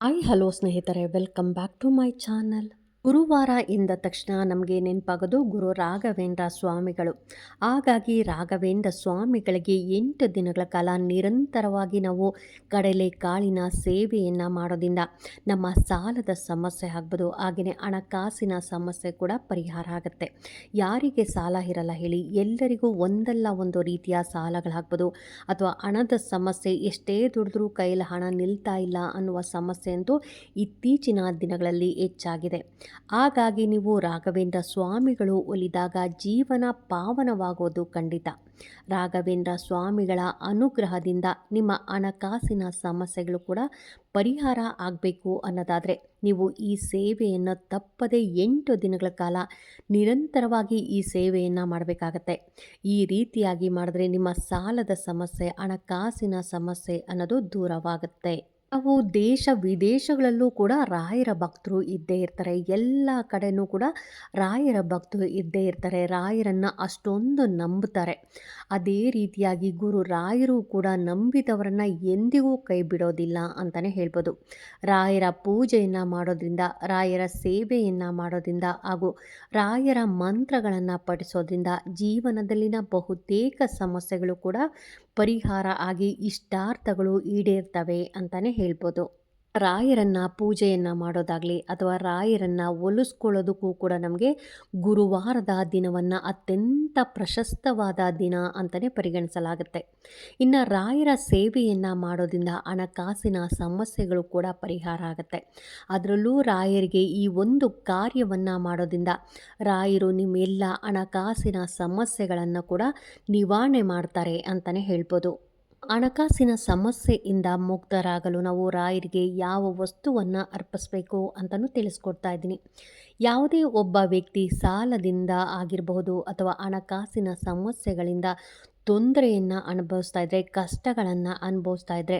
hi hello ಸ್ನೇಹಿತರೆ welcome back to my channel ಗುರುವಾರ ಎಂದ ತಕ್ಷಣ ನಮಗೆ ನೆನಪಾಗೋದು ಗುರು ರಾಘವೇಂದ್ರ ಸ್ವಾಮಿಗಳು ಹಾಗಾಗಿ ರಾಘವೇಂದ್ರ ಸ್ವಾಮಿಗಳಿಗೆ ಎಂಟು ದಿನಗಳ ಕಾಲ ನಿರಂತರವಾಗಿ ನಾವು ಕಡಲೆ ಕಾಳಿನ ಸೇವೆಯನ್ನು ಮಾಡೋದ್ರಿಂದ ನಮ್ಮ ಸಾಲದ ಸಮಸ್ಯೆ ಆಗ್ಬೋದು ಹಾಗೆಯೇ ಹಣಕಾಸಿನ ಸಮಸ್ಯೆ ಕೂಡ ಪರಿಹಾರ ಆಗುತ್ತೆ ಯಾರಿಗೆ ಸಾಲ ಇರಲ್ಲ ಹೇಳಿ ಎಲ್ಲರಿಗೂ ಒಂದಲ್ಲ ಒಂದು ರೀತಿಯ ಸಾಲಗಳಾಗ್ಬೋದು ಅಥವಾ ಹಣದ ಸಮಸ್ಯೆ ಎಷ್ಟೇ ದುಡಿದ್ರೂ ಕೈಯಲ್ಲಿ ಹಣ ನಿಲ್ತಾ ಇಲ್ಲ ಅನ್ನುವ ಸಮಸ್ಯೆ ಅಂತೂ ಇತ್ತೀಚಿನ ದಿನಗಳಲ್ಲಿ ಹೆಚ್ಚಾಗಿದೆ ಹಾಗಾಗಿ ನೀವು ರಾಘವೇಂದ್ರ ಸ್ವಾಮಿಗಳು ಒಲಿದಾಗ ಜೀವನ ಪಾವನವಾಗೋದು ಖಂಡಿತ ರಾಘವೇಂದ್ರ ಸ್ವಾಮಿಗಳ ಅನುಗ್ರಹದಿಂದ ನಿಮ್ಮ ಹಣಕಾಸಿನ ಸಮಸ್ಯೆಗಳು ಕೂಡ ಪರಿಹಾರ ಆಗಬೇಕು ಅನ್ನೋದಾದರೆ ನೀವು ಈ ಸೇವೆಯನ್ನು ತಪ್ಪದೇ ಎಂಟು ದಿನಗಳ ಕಾಲ ನಿರಂತರವಾಗಿ ಈ ಸೇವೆಯನ್ನು ಮಾಡಬೇಕಾಗತ್ತೆ ಈ ರೀತಿಯಾಗಿ ಮಾಡಿದ್ರೆ ನಿಮ್ಮ ಸಾಲದ ಸಮಸ್ಯೆ ಹಣಕಾಸಿನ ಸಮಸ್ಯೆ ಅನ್ನೋದು ದೂರವಾಗುತ್ತೆ ಅವು ದೇಶ ವಿದೇಶಗಳಲ್ಲೂ ಕೂಡ ರಾಯರ ಭಕ್ತರು ಇದ್ದೇ ಇರ್ತಾರೆ ಎಲ್ಲ ಕಡೆಯೂ ಕೂಡ ರಾಯರ ಭಕ್ತರು ಇದ್ದೇ ಇರ್ತಾರೆ ರಾಯರನ್ನು ಅಷ್ಟೊಂದು ನಂಬುತ್ತಾರೆ ಅದೇ ರೀತಿಯಾಗಿ ಗುರು ರಾಯರು ಕೂಡ ನಂಬಿದವರನ್ನು ಎಂದಿಗೂ ಕೈ ಬಿಡೋದಿಲ್ಲ ಅಂತಲೇ ಹೇಳ್ಬೋದು ರಾಯರ ಪೂಜೆಯನ್ನು ಮಾಡೋದ್ರಿಂದ ರಾಯರ ಸೇವೆಯನ್ನು ಮಾಡೋದ್ರಿಂದ ಹಾಗೂ ರಾಯರ ಮಂತ್ರಗಳನ್ನು ಪಠಿಸೋದ್ರಿಂದ ಜೀವನದಲ್ಲಿನ ಬಹುತೇಕ ಸಮಸ್ಯೆಗಳು ಕೂಡ ಪರಿಹಾರ ಆಗಿ ಇಷ್ಟಾರ್ಥಗಳು ಈಡೇರ್ತವೆ ಅಂತಲೇ ಹೇಳ್ಬೋದು ರಾಯರನ್ನು ಪೂಜೆಯನ್ನು ಮಾಡೋದಾಗಲಿ ಅಥವಾ ರಾಯರನ್ನು ಒಲಿಸ್ಕೊಳ್ಳೋದಕ್ಕೂ ಕೂಡ ನಮಗೆ ಗುರುವಾರದ ದಿನವನ್ನು ಅತ್ಯಂತ ಪ್ರಶಸ್ತವಾದ ದಿನ ಅಂತಲೇ ಪರಿಗಣಿಸಲಾಗುತ್ತೆ ಇನ್ನು ರಾಯರ ಸೇವೆಯನ್ನು ಮಾಡೋದ್ರಿಂದ ಹಣಕಾಸಿನ ಸಮಸ್ಯೆಗಳು ಕೂಡ ಪರಿಹಾರ ಆಗುತ್ತೆ ಅದರಲ್ಲೂ ರಾಯರಿಗೆ ಈ ಒಂದು ಕಾರ್ಯವನ್ನು ಮಾಡೋದ್ರಿಂದ ರಾಯರು ನಿಮ್ಮೆಲ್ಲ ಹಣಕಾಸಿನ ಸಮಸ್ಯೆಗಳನ್ನು ಕೂಡ ನಿವಾರಣೆ ಮಾಡ್ತಾರೆ ಅಂತಲೇ ಹೇಳ್ಬೋದು ಹಣಕಾಸಿನ ಸಮಸ್ಯೆಯಿಂದ ಮುಕ್ತರಾಗಲು ನಾವು ರಾಯರಿಗೆ ಯಾವ ವಸ್ತುವನ್ನು ಅರ್ಪಿಸಬೇಕು ಅಂತಲೂ ತಿಳಿಸ್ಕೊಡ್ತಾ ಇದ್ದೀನಿ ಯಾವುದೇ ಒಬ್ಬ ವ್ಯಕ್ತಿ ಸಾಲದಿಂದ ಆಗಿರಬಹುದು ಅಥವಾ ಹಣಕಾಸಿನ ಸಮಸ್ಯೆಗಳಿಂದ ತೊಂದರೆಯನ್ನು ಅನುಭವಿಸ್ತಾ ಇದ್ದರೆ ಕಷ್ಟಗಳನ್ನು ಅನುಭವಿಸ್ತಾ ಇದ್ದರೆ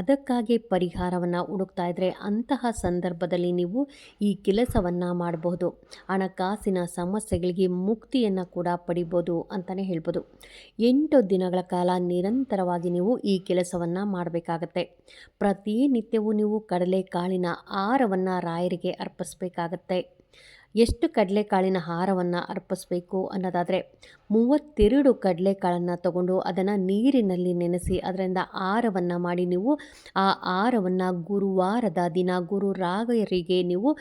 ಅದಕ್ಕಾಗಿ ಪರಿಹಾರವನ್ನು ಹುಡುಕ್ತಾ ಇದ್ದರೆ ಅಂತಹ ಸಂದರ್ಭದಲ್ಲಿ ನೀವು ಈ ಕೆಲಸವನ್ನು ಮಾಡಬಹುದು ಹಣಕಾಸಿನ ಸಮಸ್ಯೆಗಳಿಗೆ ಮುಕ್ತಿಯನ್ನು ಕೂಡ ಪಡಿಬೋದು ಅಂತಲೇ ಹೇಳ್ಬೋದು ಎಂಟು ದಿನಗಳ ಕಾಲ ನಿರಂತರವಾಗಿ ನೀವು ಈ ಕೆಲಸವನ್ನು ಮಾಡಬೇಕಾಗತ್ತೆ ಪ್ರತಿನಿತ್ಯವೂ ನೀವು ಕಡಲೆಕಾಳಿನ ಆಹಾರವನ್ನು ರಾಯರಿಗೆ ಅರ್ಪಿಸಬೇಕಾಗತ್ತೆ ಎಷ್ಟು ಕಡಲೆಕಾಳಿನ ಹಾರವನ್ನು ಅರ್ಪಿಸಬೇಕು ಅನ್ನೋದಾದರೆ ಮೂವತ್ತೆರಡು ಕಡಲೆಕಾಳನ್ನು ತಗೊಂಡು ಅದನ್ನು ನೀರಿನಲ್ಲಿ ನೆನೆಸಿ ಅದರಿಂದ ಆಹಾರವನ್ನು ಮಾಡಿ ನೀವು ಆ ಆಹಾರವನ್ನು ಗುರುವಾರದ ದಿನ ಗುರು ರಾಯರಿಗೆ ನೀವು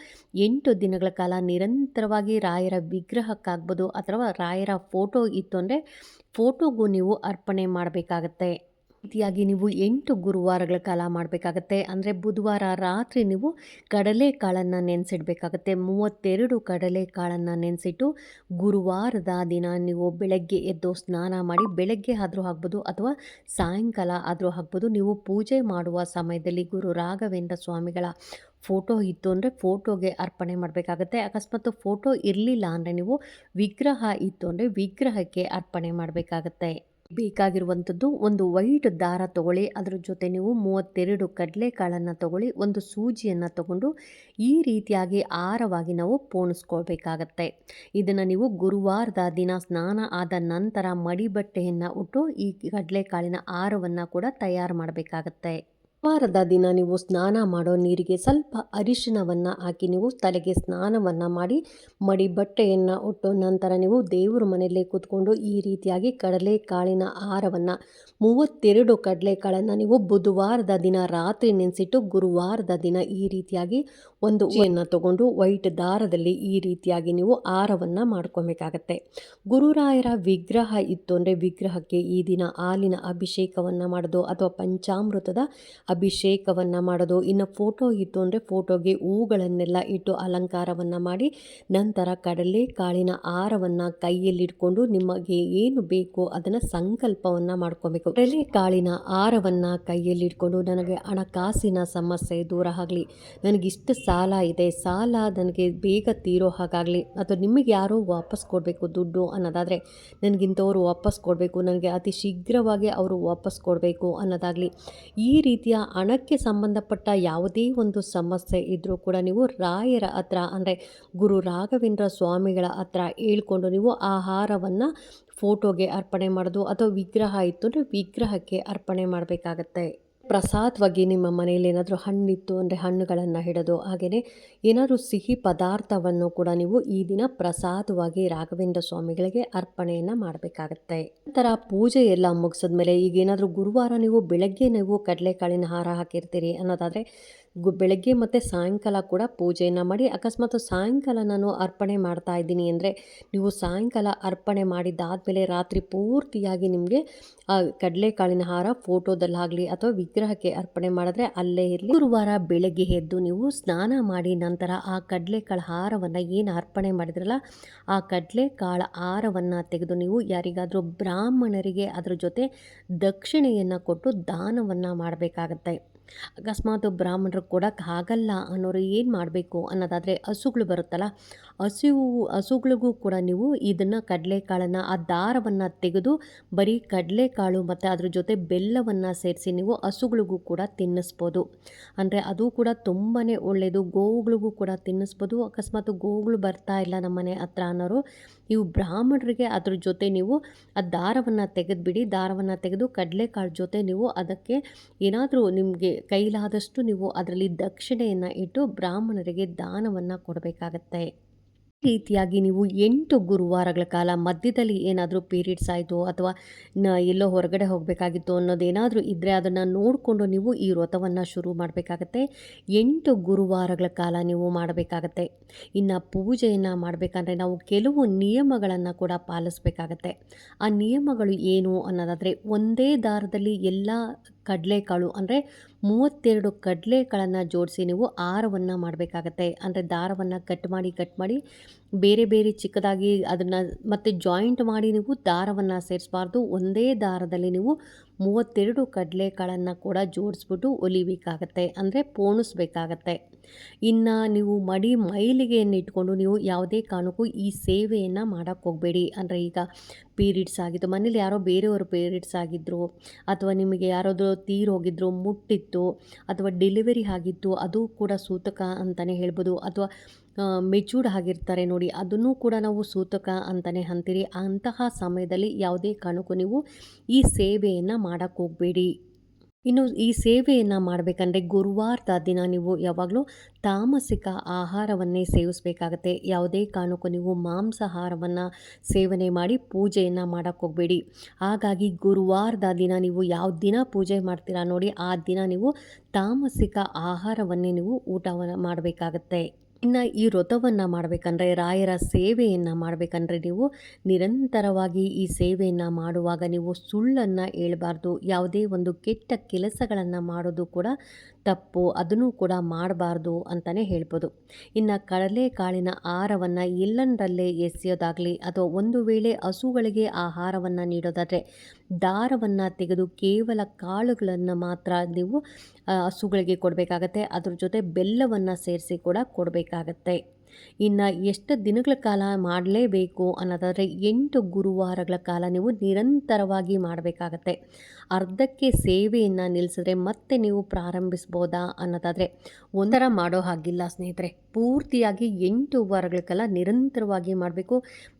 ಎಂಟು ದಿನಗಳ ಕಾಲ ನಿರಂತರವಾಗಿ ರಾಯರ ವಿಗ್ರಹಕ್ಕಾಗ್ಬೋದು ಅಥವಾ ರಾಯರ ಫೋಟೋ ಇತ್ತು ಅಂದರೆ ಫೋಟೋಗೂ ನೀವು ಅರ್ಪಣೆ ಮಾಡಬೇಕಾಗತ್ತೆ ರೀತಿಯಾಗಿ ನೀವು ಎಂಟು ಗುರುವಾರಗಳ ಕಾಲ ಮಾಡಬೇಕಾಗತ್ತೆ ಅಂದರೆ ಬುಧವಾರ ರಾತ್ರಿ ನೀವು ಕಾಳನ್ನು ನೆನೆಸಿಡಬೇಕಾಗತ್ತೆ ಮೂವತ್ತೆರಡು ಕಾಳನ್ನು ನೆನೆಸಿಟ್ಟು ಗುರುವಾರದ ದಿನ ನೀವು ಬೆಳಗ್ಗೆ ಎದ್ದು ಸ್ನಾನ ಮಾಡಿ ಬೆಳಗ್ಗೆ ಆದರೂ ಆಗ್ಬೋದು ಅಥವಾ ಸಾಯಂಕಾಲ ಆದರೂ ಆಗ್ಬೋದು ನೀವು ಪೂಜೆ ಮಾಡುವ ಸಮಯದಲ್ಲಿ ಗುರು ರಾಘವೇಂದ್ರ ಸ್ವಾಮಿಗಳ ಫೋಟೋ ಇತ್ತು ಅಂದರೆ ಫೋಟೋಗೆ ಅರ್ಪಣೆ ಮಾಡಬೇಕಾಗತ್ತೆ ಅಕಸ್ಮಾತ್ ಫೋಟೋ ಇರಲಿಲ್ಲ ಅಂದರೆ ನೀವು ವಿಗ್ರಹ ಇತ್ತು ಅಂದರೆ ವಿಗ್ರಹಕ್ಕೆ ಅರ್ಪಣೆ ಮಾಡಬೇಕಾಗತ್ತೆ ಬೇಕಾಗಿರುವಂಥದ್ದು ಒಂದು ವೈಟ್ ದಾರ ತಗೊಳ್ಳಿ ಅದರ ಜೊತೆ ನೀವು ಮೂವತ್ತೆರಡು ಕಡಲೆಕಾಳನ್ನು ತಗೊಳ್ಳಿ ಒಂದು ಸೂಜಿಯನ್ನು ತಗೊಂಡು ಈ ರೀತಿಯಾಗಿ ಆರವಾಗಿ ನಾವು ಪೋಣಿಸ್ಕೊಳ್ಬೇಕಾಗತ್ತೆ ಇದನ್ನು ನೀವು ಗುರುವಾರದ ದಿನ ಸ್ನಾನ ಆದ ನಂತರ ಬಟ್ಟೆಯನ್ನು ಉಟ್ಟು ಈ ಕಡಲೆಕಾಳಿನ ಆರವನ್ನು ಕೂಡ ತಯಾರು ಮಾಡಬೇಕಾಗತ್ತೆ ವಾರದ ದಿನ ನೀವು ಸ್ನಾನ ಮಾಡೋ ನೀರಿಗೆ ಸ್ವಲ್ಪ ಅರಿಶಿನವನ್ನು ಹಾಕಿ ನೀವು ತಲೆಗೆ ಸ್ನಾನವನ್ನು ಮಾಡಿ ಮಡಿ ಬಟ್ಟೆಯನ್ನು ಉಟ್ಟು ನಂತರ ನೀವು ದೇವರ ಮನೆಯಲ್ಲೇ ಕೂತ್ಕೊಂಡು ಈ ರೀತಿಯಾಗಿ ಕಡಲೆಕಾಳಿನ ಆಹಾರವನ್ನು ಮೂವತ್ತೆರಡು ಕಡಲೆಕಾಳನ್ನು ನೀವು ಬುಧವಾರದ ದಿನ ರಾತ್ರಿ ನೆನೆಸಿಟ್ಟು ಗುರುವಾರದ ದಿನ ಈ ರೀತಿಯಾಗಿ ಒಂದು ಹೂವನ್ನು ತಗೊಂಡು ವೈಟ್ ದಾರದಲ್ಲಿ ಈ ರೀತಿಯಾಗಿ ನೀವು ಆಹಾರವನ್ನು ಮಾಡ್ಕೊಬೇಕಾಗತ್ತೆ ಗುರುರಾಯರ ವಿಗ್ರಹ ಇತ್ತು ಅಂದರೆ ವಿಗ್ರಹಕ್ಕೆ ಈ ದಿನ ಹಾಲಿನ ಅಭಿಷೇಕವನ್ನು ಮಾಡೋದು ಅಥವಾ ಪಂಚಾಮೃತದ ಅಭಿಷೇಕವನ್ನು ಮಾಡೋದು ಇನ್ನು ಫೋಟೋ ಇತ್ತು ಅಂದರೆ ಫೋಟೋಗೆ ಹೂಗಳನ್ನೆಲ್ಲ ಇಟ್ಟು ಅಲಂಕಾರವನ್ನು ಮಾಡಿ ನಂತರ ಕಡಲೆ ಕಾಳಿನ ಆಹಾರವನ್ನು ಕೈಯಲ್ಲಿಟ್ಕೊಂಡು ನಿಮಗೆ ಏನು ಬೇಕೋ ಅದನ್ನು ಸಂಕಲ್ಪವನ್ನು ಮಾಡ್ಕೊಬೇಕು ಕಡಲೆ ಕಾಳಿನ ಕೈಯಲ್ಲಿ ಕೈಯಲ್ಲಿಟ್ಕೊಂಡು ನನಗೆ ಹಣಕಾಸಿನ ಸಮಸ್ಯೆ ದೂರ ಆಗಲಿ ನನಗಿಷ್ಟು ಸಾಲ ಇದೆ ಸಾಲ ನನಗೆ ಬೇಗ ತೀರೋ ಹಾಗಾಗಲಿ ಅಥವಾ ನಿಮಗೆ ಯಾರೋ ವಾಪಸ್ ಕೊಡಬೇಕು ದುಡ್ಡು ಅನ್ನೋದಾದರೆ ನನಗಿಂಥವ್ರು ವಾಪಸ್ ಕೊಡಬೇಕು ನನಗೆ ಅತಿ ಶೀಘ್ರವಾಗಿ ಅವರು ವಾಪಸ್ ಕೊಡಬೇಕು ಅನ್ನೋದಾಗಲಿ ಈ ರೀತಿಯ ಹಣಕ್ಕೆ ಸಂಬಂಧಪಟ್ಟ ಯಾವುದೇ ಒಂದು ಸಮಸ್ಯೆ ಇದ್ದರೂ ಕೂಡ ನೀವು ರಾಯರ ಹತ್ರ ಅಂದರೆ ಗುರು ರಾಘವೇಂದ್ರ ಸ್ವಾಮಿಗಳ ಹತ್ರ ಹೇಳ್ಕೊಂಡು ನೀವು ಆಹಾರವನ್ನು ಫೋಟೋಗೆ ಅರ್ಪಣೆ ಮಾಡೋದು ಅಥವಾ ವಿಗ್ರಹ ಇತ್ತು ಅಂದರೆ ವಿಗ್ರಹಕ್ಕೆ ಅರ್ಪಣೆ ಮಾಡಬೇಕಾಗತ್ತೆ ಪ್ರಸಾದವಾಗಿ ನಿಮ್ಮ ಮನೆಯಲ್ಲಿ ಏನಾದರೂ ಹಣ್ಣಿತ್ತು ಅಂದರೆ ಹಣ್ಣುಗಳನ್ನು ಹಿಡಿದು ಹಾಗೆಯೇ ಏನಾದರೂ ಸಿಹಿ ಪದಾರ್ಥವನ್ನು ಕೂಡ ನೀವು ಈ ದಿನ ಪ್ರಸಾದವಾಗಿ ರಾಘವೇಂದ್ರ ಸ್ವಾಮಿಗಳಿಗೆ ಅರ್ಪಣೆಯನ್ನು ಮಾಡಬೇಕಾಗತ್ತೆ ನಂತರ ಪೂಜೆ ಎಲ್ಲ ಮುಗಿಸಿದ್ಮೇಲೆ ಈಗ ಏನಾದರೂ ಗುರುವಾರ ನೀವು ಬೆಳಗ್ಗೆ ನೀವು ಕಡಲೆಕಾಳಿನ ಹಾರ ಹಾಕಿರ್ತೀರಿ ಅನ್ನೋದಾದರೆ ಗು ಬೆಳಗ್ಗೆ ಮತ್ತು ಸಾಯಂಕಾಲ ಕೂಡ ಪೂಜೆಯನ್ನು ಮಾಡಿ ಅಕಸ್ಮಾತ್ ಸಾಯಂಕಾಲ ನಾನು ಅರ್ಪಣೆ ಮಾಡ್ತಾ ಇದ್ದೀನಿ ಅಂದರೆ ನೀವು ಸಾಯಂಕಾಲ ಅರ್ಪಣೆ ಮಾಡಿದ್ದಾದಮೇಲೆ ರಾತ್ರಿ ಪೂರ್ತಿಯಾಗಿ ನಿಮಗೆ ಆ ಕಡಲೆಕಾಳಿನ ಹಾರ ಫೋಟೋದಲ್ಲಾಗಲಿ ಅಥವಾ ವಿಗ್ರಹಕ್ಕೆ ಅರ್ಪಣೆ ಮಾಡಿದ್ರೆ ಅಲ್ಲೇ ಇರಲಿ ಗುರುವಾರ ಬೆಳಗ್ಗೆ ಎದ್ದು ನೀವು ಸ್ನಾನ ಮಾಡಿ ನಂತರ ಆ ಕಡಲೆಕಾಳು ಹಾರವನ್ನು ಏನು ಅರ್ಪಣೆ ಮಾಡಿದ್ರಲ್ಲ ಆ ಕಡಲೆಕಾಳ ಹಾರವನ್ನು ತೆಗೆದು ನೀವು ಯಾರಿಗಾದರೂ ಬ್ರಾಹ್ಮಣರಿಗೆ ಅದರ ಜೊತೆ ದಕ್ಷಿಣೆಯನ್ನು ಕೊಟ್ಟು ದಾನವನ್ನು ಮಾಡಬೇಕಾಗತ್ತೆ ಅಕಸ್ಮಾತ್ ಬ್ರಾಹ್ಮಣರು ಕೊಡೋಕ್ಕಾಗಲ್ಲ ಅನ್ನೋರು ಏನು ಮಾಡಬೇಕು ಅನ್ನೋದಾದರೆ ಹಸುಗಳು ಬರುತ್ತಲ್ಲ ಹಸು ಹಸುಗಳಿಗೂ ಕೂಡ ನೀವು ಇದನ್ನು ಕಡಲೆಕಾಳನ್ನು ಆ ದಾರವನ್ನು ತೆಗೆದು ಬರೀ ಕಡಲೆಕಾಳು ಮತ್ತು ಅದ್ರ ಜೊತೆ ಬೆಲ್ಲವನ್ನು ಸೇರಿಸಿ ನೀವು ಹಸುಗಳಿಗೂ ಕೂಡ ತಿನ್ನಿಸ್ಬೋದು ಅಂದರೆ ಅದು ಕೂಡ ತುಂಬಾ ಒಳ್ಳೆಯದು ಗೋವುಗಳಿಗೂ ಕೂಡ ತಿನ್ನಿಸ್ಬೋದು ಅಕಸ್ಮಾತ್ ಗೋವುಗಳು ಬರ್ತಾ ಇಲ್ಲ ನಮ್ಮನೆ ಹತ್ರ ಅನ್ನೋರು ನೀವು ಬ್ರಾಹ್ಮಣರಿಗೆ ಅದ್ರ ಜೊತೆ ನೀವು ಆ ದಾರವನ್ನು ತೆಗೆದುಬಿಡಿ ದಾರವನ್ನು ತೆಗೆದು ಕಡಲೆಕಾಳು ಜೊತೆ ನೀವು ಅದಕ್ಕೆ ಏನಾದರೂ ನಿಮಗೆ ಕೈಲಾದಷ್ಟು ನೀವು ಅದರಲ್ಲಿ ದಕ್ಷಿಣೆಯನ್ನು ಇಟ್ಟು ಬ್ರಾಹ್ಮಣರಿಗೆ ದಾನವನ್ನು ಕೊಡಬೇಕಾಗತ್ತೆ ಈ ರೀತಿಯಾಗಿ ನೀವು ಎಂಟು ಗುರುವಾರಗಳ ಕಾಲ ಮಧ್ಯದಲ್ಲಿ ಏನಾದರೂ ಪೀರಿಯಡ್ಸ್ ಆಯಿತು ಅಥವಾ ನ ಎಲ್ಲೋ ಹೊರಗಡೆ ಹೋಗಬೇಕಾಗಿತ್ತು ಅನ್ನೋದೇನಾದರೂ ಇದ್ದರೆ ಅದನ್ನು ನೋಡಿಕೊಂಡು ನೀವು ಈ ವ್ರತವನ್ನು ಶುರು ಮಾಡಬೇಕಾಗತ್ತೆ ಎಂಟು ಗುರುವಾರಗಳ ಕಾಲ ನೀವು ಮಾಡಬೇಕಾಗತ್ತೆ ಇನ್ನು ಪೂಜೆಯನ್ನು ಮಾಡಬೇಕಂದ್ರೆ ನಾವು ಕೆಲವು ನಿಯಮಗಳನ್ನು ಕೂಡ ಪಾಲಿಸಬೇಕಾಗತ್ತೆ ಆ ನಿಯಮಗಳು ಏನು ಅನ್ನೋದಾದರೆ ಒಂದೇ ದಾರದಲ್ಲಿ ಎಲ್ಲ ಕಡಲೆಕಾಳು ಅಂದರೆ ಮೂವತ್ತೆರಡು ಕಡಲೆಕಾಳನ್ನು ಜೋಡಿಸಿ ನೀವು ಆರವನ್ನು ಮಾಡಬೇಕಾಗತ್ತೆ ಅಂದರೆ ದಾರವನ್ನು ಕಟ್ ಮಾಡಿ ಕಟ್ ಮಾಡಿ ಬೇರೆ ಬೇರೆ ಚಿಕ್ಕದಾಗಿ ಅದನ್ನು ಮತ್ತು ಜಾಯಿಂಟ್ ಮಾಡಿ ನೀವು ದಾರವನ್ನು ಸೇರಿಸಬಾರ್ದು ಒಂದೇ ದಾರದಲ್ಲಿ ನೀವು ಮೂವತ್ತೆರಡು ಕಡಲೆಕಾಳನ್ನು ಕೂಡ ಜೋಡಿಸ್ಬಿಟ್ಟು ಒಲಿಬೇಕಾಗತ್ತೆ ಅಂದರೆ ಪೋಣಿಸ್ಬೇಕಾಗತ್ತೆ ಇನ್ನು ನೀವು ಮಡಿ ಮೈಲಿಗೆಯನ್ನು ಇಟ್ಕೊಂಡು ನೀವು ಯಾವುದೇ ಕಾರಣಕ್ಕೂ ಈ ಸೇವೆಯನ್ನು ಮಾಡೋಕ್ಕೆ ಹೋಗಬೇಡಿ ಅಂದರೆ ಈಗ ಪೀರಿಯಡ್ಸ್ ಆಗಿದ್ದು ಮನೇಲಿ ಯಾರೋ ಬೇರೆಯವರು ಪೀರಿಯಡ್ಸ್ ಆಗಿದ್ದರು ಅಥವಾ ನಿಮಗೆ ಯಾರಾದರೂ ಹೋಗಿದ್ದರು ಮುಟ್ಟಿತ್ತು ಅಥವಾ ಡೆಲಿವರಿ ಆಗಿತ್ತು ಅದು ಕೂಡ ಸೂತಕ ಅಂತಲೇ ಹೇಳ್ಬೋದು ಅಥವಾ ಮೆಚೂರ್ಡ್ ಆಗಿರ್ತಾರೆ ನೋಡಿ ಅದನ್ನು ಕೂಡ ನಾವು ಸೂತಕ ಅಂತಲೇ ಅಂತೀರಿ ಅಂತಹ ಸಮಯದಲ್ಲಿ ಯಾವುದೇ ಕಾರಣಕ್ಕೂ ನೀವು ಈ ಸೇವೆಯನ್ನು ಮಾಡೋಕ್ಕೆ ಹೋಗಬೇಡಿ ಇನ್ನು ಈ ಸೇವೆಯನ್ನು ಮಾಡಬೇಕಂದ್ರೆ ಗುರುವಾರದ ದಿನ ನೀವು ಯಾವಾಗಲೂ ತಾಮಸಿಕ ಆಹಾರವನ್ನೇ ಸೇವಿಸಬೇಕಾಗತ್ತೆ ಯಾವುದೇ ಕಾರಣಕ್ಕೂ ನೀವು ಮಾಂಸಾಹಾರವನ್ನು ಸೇವನೆ ಮಾಡಿ ಪೂಜೆಯನ್ನು ಮಾಡೋಕ್ಕೆ ಹೋಗಬೇಡಿ ಹಾಗಾಗಿ ಗುರುವಾರದ ದಿನ ನೀವು ಯಾವ ದಿನ ಪೂಜೆ ಮಾಡ್ತೀರಾ ನೋಡಿ ಆ ದಿನ ನೀವು ತಾಮಸಿಕ ಆಹಾರವನ್ನೇ ನೀವು ಊಟವನ್ನು ಮಾಡಬೇಕಾಗತ್ತೆ ಇನ್ನು ಈ ವ್ರತವನ್ನು ಮಾಡಬೇಕಂದ್ರೆ ರಾಯರ ಸೇವೆಯನ್ನು ಮಾಡಬೇಕಂದ್ರೆ ನೀವು ನಿರಂತರವಾಗಿ ಈ ಸೇವೆಯನ್ನು ಮಾಡುವಾಗ ನೀವು ಸುಳ್ಳನ್ನು ಹೇಳಬಾರ್ದು ಯಾವುದೇ ಒಂದು ಕೆಟ್ಟ ಕೆಲಸಗಳನ್ನು ಮಾಡೋದು ಕೂಡ ತಪ್ಪು ಅದನ್ನು ಕೂಡ ಮಾಡಬಾರ್ದು ಅಂತಲೇ ಹೇಳ್ಬೋದು ಇನ್ನು ಕಾಳಿನ ಆಹಾರವನ್ನು ಎಲ್ಲೆಂದರಲ್ಲೇ ಎಸೆಯೋದಾಗಲಿ ಅಥವಾ ಒಂದು ವೇಳೆ ಹಸುಗಳಿಗೆ ಆಹಾರವನ್ನು ನೀಡೋದಾದರೆ ದಾರವನ್ನು ತೆಗೆದು ಕೇವಲ ಕಾಳುಗಳನ್ನು ಮಾತ್ರ ನೀವು ಹಸುಗಳಿಗೆ ಕೊಡಬೇಕಾಗತ್ತೆ ಅದ್ರ ಜೊತೆ ಬೆಲ್ಲವನ್ನು ಸೇರಿಸಿ ಕೂಡ ಕೊಡಬೇಕಾಗತ್ತೆ ಇನ್ನು ಎಷ್ಟು ದಿನಗಳ ಕಾಲ ಮಾಡಲೇಬೇಕು ಅನ್ನೋದಾದರೆ ಎಂಟು ಗುರುವಾರಗಳ ಕಾಲ ನೀವು ನಿರಂತರವಾಗಿ ಮಾಡಬೇಕಾಗತ್ತೆ ಅರ್ಧಕ್ಕೆ ಸೇವೆಯನ್ನು ನಿಲ್ಲಿಸಿದ್ರೆ ಮತ್ತೆ ನೀವು ಪ್ರಾರಂಭಿಸ್ಬೋದಾ ಅನ್ನೋದಾದರೆ ಒಂಥರ ಮಾಡೋ ಹಾಗಿಲ್ಲ ಸ್ನೇಹಿತರೆ ಪೂರ್ತಿಯಾಗಿ ಎಂಟು ವಾರಗಳ ಕಾಲ ನಿರಂತರವಾಗಿ ಮಾಡಬೇಕು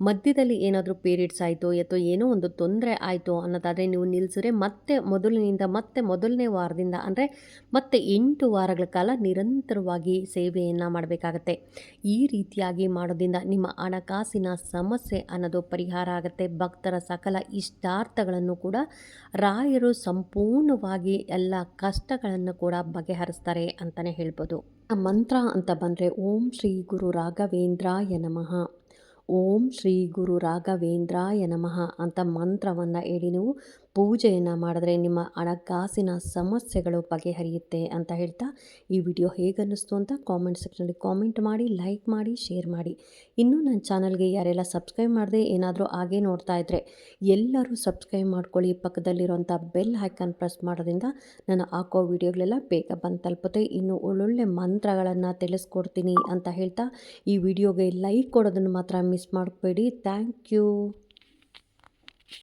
ಮಧ್ಯದಲ್ಲಿ ಏನಾದರೂ ಪೀರಿಯಡ್ಸ್ ಆಯಿತು ಅಥವಾ ಏನೋ ಒಂದು ತೊಂದರೆ ಆಯಿತು ಅನ್ನೋದಾದರೆ ನೀವು ನಿಲ್ಲಿಸಿದ್ರೆ ಮತ್ತೆ ಮೊದಲಿನಿಂದ ಮತ್ತೆ ಮೊದಲನೇ ವಾರದಿಂದ ಅಂದರೆ ಮತ್ತೆ ಎಂಟು ವಾರಗಳ ಕಾಲ ನಿರಂತರವಾಗಿ ಸೇವೆಯನ್ನು ಮಾಡಬೇಕಾಗತ್ತೆ ಈ ಈ ರೀತಿಯಾಗಿ ಮಾಡೋದ್ರಿಂದ ನಿಮ್ಮ ಹಣಕಾಸಿನ ಸಮಸ್ಯೆ ಅನ್ನೋದು ಪರಿಹಾರ ಆಗುತ್ತೆ ಭಕ್ತರ ಸಕಲ ಇಷ್ಟಾರ್ಥಗಳನ್ನು ಕೂಡ ರಾಯರು ಸಂಪೂರ್ಣವಾಗಿ ಎಲ್ಲ ಕಷ್ಟಗಳನ್ನು ಕೂಡ ಬಗೆಹರಿಸ್ತಾರೆ ಅಂತಲೇ ಹೇಳ್ಬೋದು ಮಂತ್ರ ಅಂತ ಬಂದರೆ ಓಂ ಶ್ರೀ ಗುರು ರಾಘವೇಂದ್ರಾಯ ನಮಃ ಓಂ ಶ್ರೀ ಗುರು ರಾಘವೇಂದ್ರಾಯ ನಮಃ ಅಂತ ಮಂತ್ರವನ್ನು ಹೇಳಿ ನೀವು ಪೂಜೆಯನ್ನು ಮಾಡಿದ್ರೆ ನಿಮ್ಮ ಹಣಕಾಸಿನ ಸಮಸ್ಯೆಗಳು ಬಗೆಹರಿಯುತ್ತೆ ಅಂತ ಹೇಳ್ತಾ ಈ ವಿಡಿಯೋ ಹೇಗನ್ನಿಸ್ತು ಅಂತ ಕಾಮೆಂಟ್ ಸೆಕ್ಷನಲ್ಲಿ ಕಾಮೆಂಟ್ ಮಾಡಿ ಲೈಕ್ ಮಾಡಿ ಶೇರ್ ಮಾಡಿ ಇನ್ನೂ ನನ್ನ ಚಾನಲ್ಗೆ ಯಾರೆಲ್ಲ ಸಬ್ಸ್ಕ್ರೈಬ್ ಮಾಡಿದೆ ಏನಾದರೂ ಹಾಗೆ ನೋಡ್ತಾ ಇದ್ದರೆ ಎಲ್ಲರೂ ಸಬ್ಸ್ಕ್ರೈಬ್ ಮಾಡ್ಕೊಳ್ಳಿ ಪಕ್ಕದಲ್ಲಿರುವಂಥ ಬೆಲ್ ಹೈಕನ್ ಪ್ರೆಸ್ ಮಾಡೋದ್ರಿಂದ ನಾನು ಹಾಕೋ ವಿಡಿಯೋಗಳೆಲ್ಲ ಬೇಗ ಬಂದು ತಲುಪುತ್ತೆ ಇನ್ನು ಒಳ್ಳೊಳ್ಳೆ ಮಂತ್ರಗಳನ್ನು ತಿಳಿಸ್ಕೊಡ್ತೀನಿ ಅಂತ ಹೇಳ್ತಾ ಈ ವಿಡಿಯೋಗೆ ಲೈಕ್ ಕೊಡೋದನ್ನು ಮಾತ್ರ ಮಿಸ್ ಮಾಡಬೇಡಿ ಥ್ಯಾಂಕ್ ಯು